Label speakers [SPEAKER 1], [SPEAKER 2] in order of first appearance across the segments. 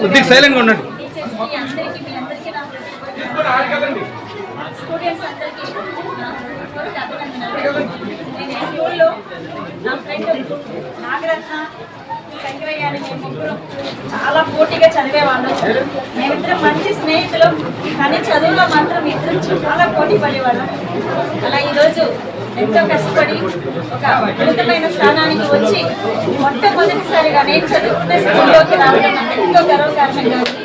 [SPEAKER 1] కొద్దిగా సైలెంట్గా ఉండండి.
[SPEAKER 2] స్టూడెంట్స్ అందరికీ నేను స్కూల్లో నా ఫ్రెండ్ నాగరత్న శంకరయ్య అని మేము ముగ్గురు చాలా పోటీగా చదివేవాళ్ళం. మేమిద్దరం మంచి స్నేహితులు కానీ చదువులో మాత్రం ఇద్దరు చాలా పోటీ పడేవాళ్ళం. అలా ఈరోజు ఎంతో కష్టపడి ఒక ఉన్నతమైన స్థానానికి వచ్చి మొట్టమొదటిసారిగా నేను చదువుకున్న స్కూల్లోకి రావడం ఎంతో గర్వకారణంగా ఉంది.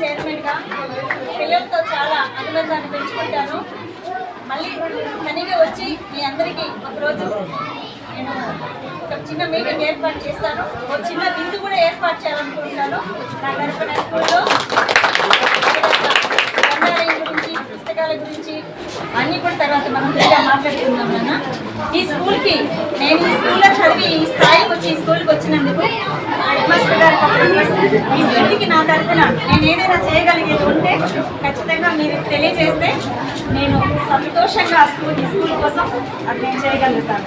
[SPEAKER 2] చైర్మన్గా పిల్లలతో చాలా అనుబంధాన్ని పెంచుకుంటాను. మళ్ళీ తనిగా వచ్చి మీ అందరికీ ఒకరోజు నేను ఒక చిన్న మీటింగ్ ఏర్పాటు చేస్తాను. ఒక చిన్న విందు కూడా ఏర్పాటు చేయాలనుకుంటున్నాను. నా తరఫున స్కూల్లో మాట్లాడుకుందాం నాన్న. ఈ స్కూల్కి నేను ఈ స్కూల్లో చదివి ఈ స్థాయికి వచ్చి ఈ స్కూల్కి వచ్చినందుకు హెడ్ మాస్టర్ గారు ఈ స్కూల్కి నా తరఫున నేను ఏదైనా చేయగలిగేది ఉంటే ఖచ్చితంగా మీరు తెలియజేస్తే నేను సంతోషంగా స్కూల్ ఈ స్కూల్ కోసం అది నేను చేయగలుగుతాను